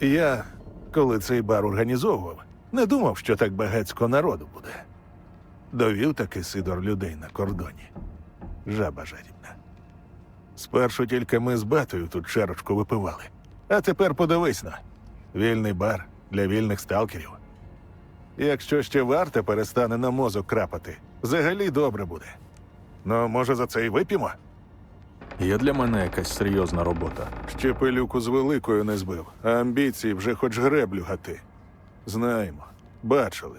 Я, коли цей бар організовував, не думав, що так багацько народу буде. Довів таки Сидор людей на кордоні. Жаба жадібна. Спершу тільки ми з батою тут чарочку випивали. А тепер подивись на вільний бар для вільних сталкерів. Якщо ще варта перестане на мозок крапати, взагалі добре буде. Ну, може, за це і вип'ємо? Є для мене якась серйозна робота. Ще пилюку з великою не збив, а амбіції вже хоч греблю гати. Знаємо, бачили.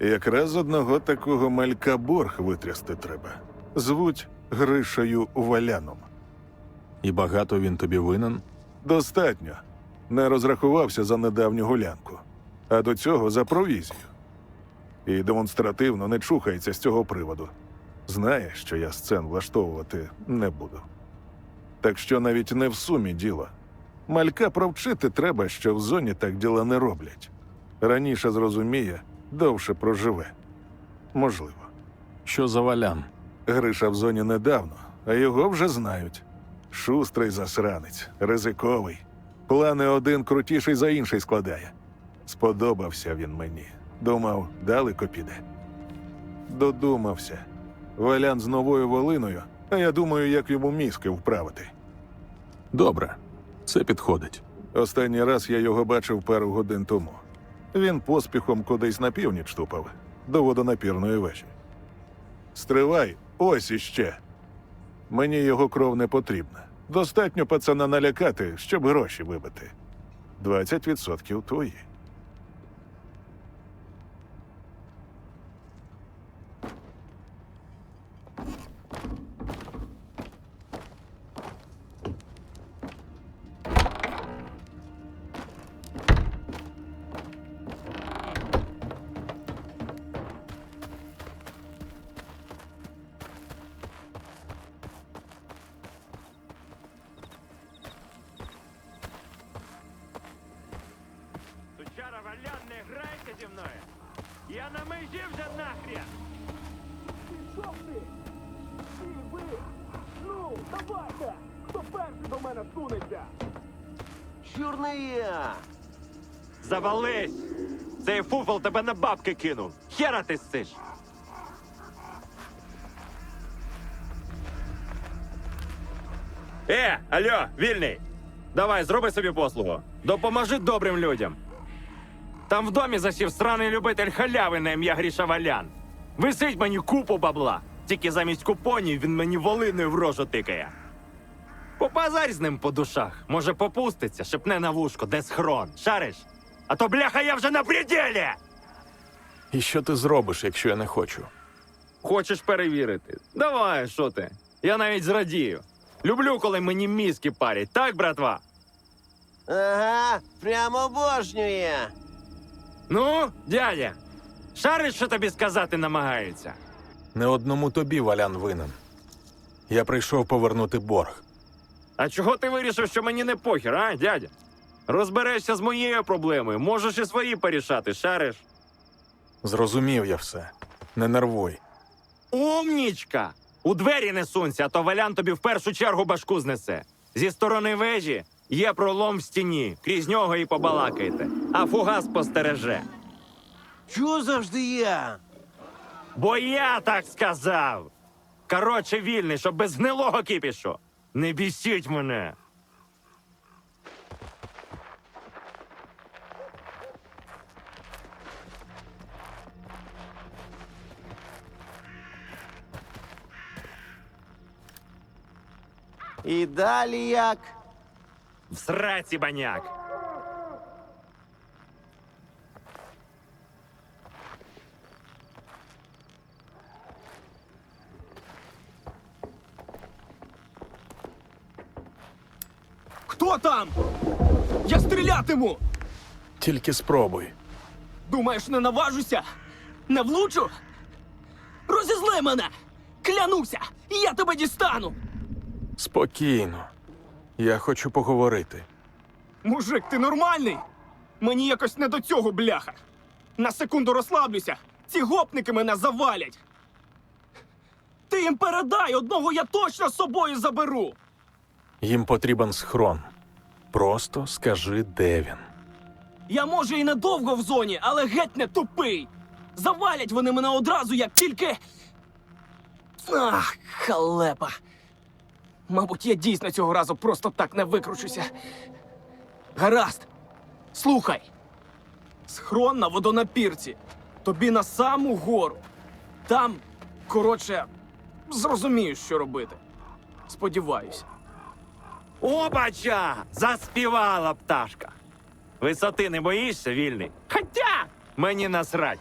Якраз одного такого малька борг витрясти треба. Звуть Гришею Валяном. І багато він тобі винен? Достатньо. Не розрахувався за недавню гулянку, а до цього за провізію. І демонстративно не чухається з цього приводу. Знає, що я сцен влаштовувати не буду. Так що навіть не в сумі діло. Малька провчити треба, що в зоні так діла не роблять. Раніше зрозуміє, довше проживе. Можливо. Що за валян? Гриша в зоні недавно, а його вже знають. Шустрий засранець, ризиковий. Плани один крутіший за інший складає. Сподобався він мені. Думав, далеко піде. Додумався. Валян з новою волиною, а я думаю, як йому мізки вправити. Добре, це підходить. Останній раз я його бачив пару годин тому. Він поспіхом кудись на північ тупав, до водонапірної вежі. Стривай, ось іще. Мені його кров не потрібна. Достатньо пацана налякати, щоб гроші вибити. 20% твої. Сучара валян, не грайся зі мною! Я на межі вже нахрен! Пішов ти! Ти, ви! Ну, давайте! Хто перший до мене сунеться? Чорний я! Завались! Цей фуфол тебе на бабки кинув! Хера ти сиш! Е, алло, вільний! Давай, зроби собі послугу. Допоможи добрим людям. Там в домі засів сраний любитель халяви на ім'я Гріша Валян. Висить мені купу бабла. Тільки замість купонів він мені волиною в рожу тикає. Попазарь з ним по душах. Може, попуститься, шепне на вушко, де схрон. Шариш? А то бляха я вже на пределі! І що ти зробиш, якщо я не хочу? Хочеш перевірити? Давай, що ти? Я навіть зрадію. Люблю, коли мені мізки парять, так, братва? Ага, прямо обожнює. Ну, дядя, шариш, що тобі сказати намагаються? Не одному тобі валян винен. Я прийшов повернути борг. А чого ти вирішив, що мені не похер, а, дядя? Розберешся з моєю проблемою, можеш і свої порішати, шариш. Зрозумів я все. Не нервуй. Умнічка! У двері не сунься, а то валян тобі в першу чергу башку знесе. Зі сторони вежі є пролом в стіні, крізь нього і побалакайте, а фугас постереже. Чого завжди я? Бо я так сказав. Коротше, вільний, щоб без гнилого кипішу. Не бісіть мене. І далі як? В сраці баняк. Хто там? Я стрілятиму! Тільки спробуй. Думаєш, не наважуся? Не влучу? Розізли мене! Клянуся! Я тебе дістану! Спокійно. Я хочу поговорити. Мужик, ти нормальний? Мені якось не до цього, бляха. На секунду розслаблюся. Ці гопники мене завалять. Ти їм передай, одного я точно з собою заберу. Їм потрібен схрон. Просто скажи, де він. Я може і недовго в зоні, але геть не тупий. Завалять вони мене одразу, як тільки. Ах, халепа. Мабуть, я дійсно цього разу просто так не викручуся. Гаразд. Слухай. Схрон на водонапірці. Тобі на саму гору. Там, коротше, зрозумієш, що робити. Сподіваюся. Опача! Заспівала пташка. Висоти не боїшся, вільний? Хотя мені насрать.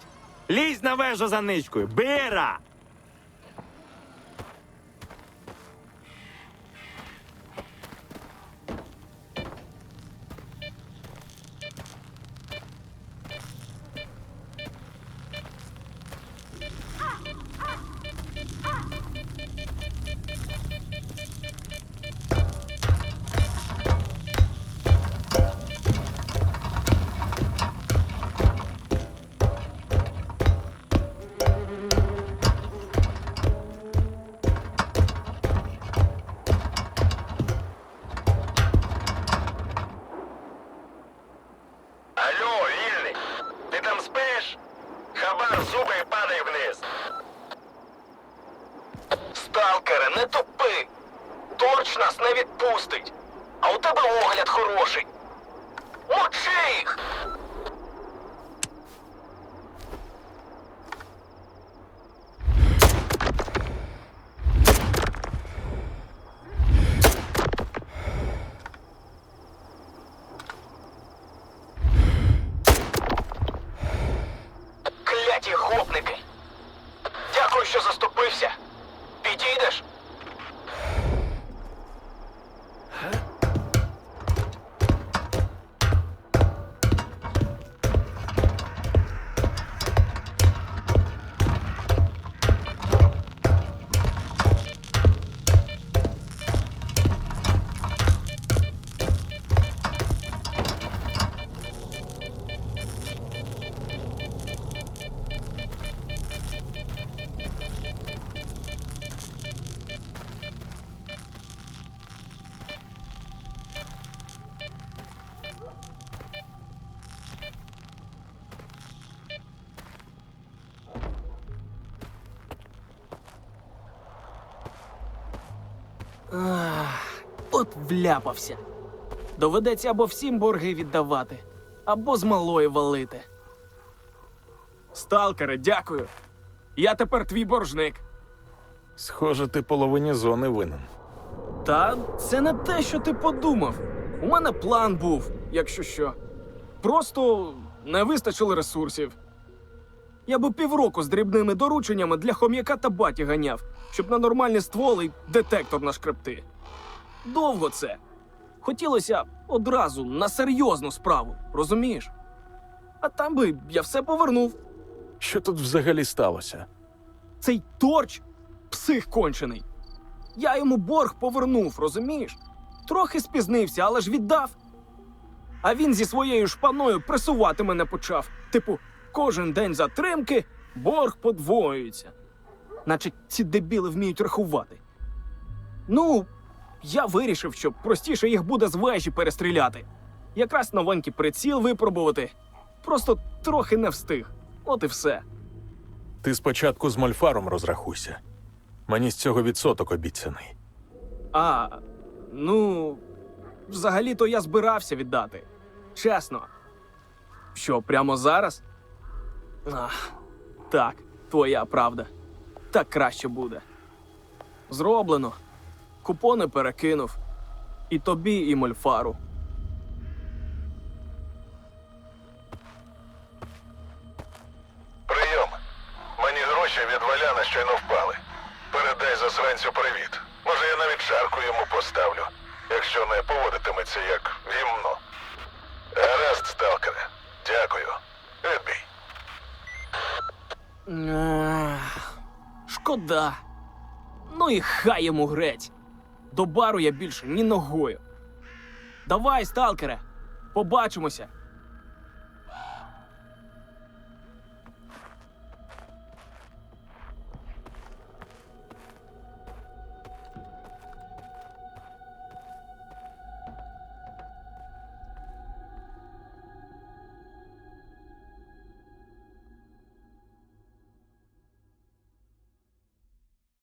Лізь на вежу за ничкою. Бира! нас не відпустить! А у тебе огляд хороший! Мочи їх! Кляті гопники! Дякую, що заступився! Підійдеш? От вляпався. Доведеться або всім борги віддавати, або з малої валити. Сталкере, дякую. Я тепер твій боржник. Схоже, ти половині зони винен. Та це не те, що ти подумав. У мене план був, якщо що. Просто не вистачило ресурсів. Я би півроку з дрібними дорученнями для хом'яка та баті ганяв, щоб на нормальні стволи й детектор нашкребти. Довго це. Хотілося одразу на серйозну справу, розумієш? А там би я все повернув. Що тут взагалі сталося? Цей торч псих кончений. Я йому борг повернув, розумієш? Трохи спізнився, але ж віддав. А він зі своєю шпаною пресувати мене почав. Типу, кожен день затримки борг подвоюється. Наче ці дебіли вміють рахувати. Ну, я вирішив, що простіше їх буде з вежі перестріляти. Якраз новенький приціл випробувати. Просто трохи не встиг. От і все. Ти спочатку з мольфаром розрахуйся. Мені з цього відсоток обіцяний. А, ну, взагалі-то я збирався віддати. Чесно. Що, прямо зараз? Ах, так, твоя правда. Так краще буде. Зроблено. Купони перекинув. І тобі, і мольфару. Прийом. Мені гроші від Валяна щойно впали. Передай засранцю привіт. Може, я навіть чарку йому поставлю, якщо не поводитиметься як гімно. Гаразд, сталкере. Дякую. Відбій. Шкода. Ну і хай йому греть. До бару я більше ні ногою. Давай, сталкере, побачимося.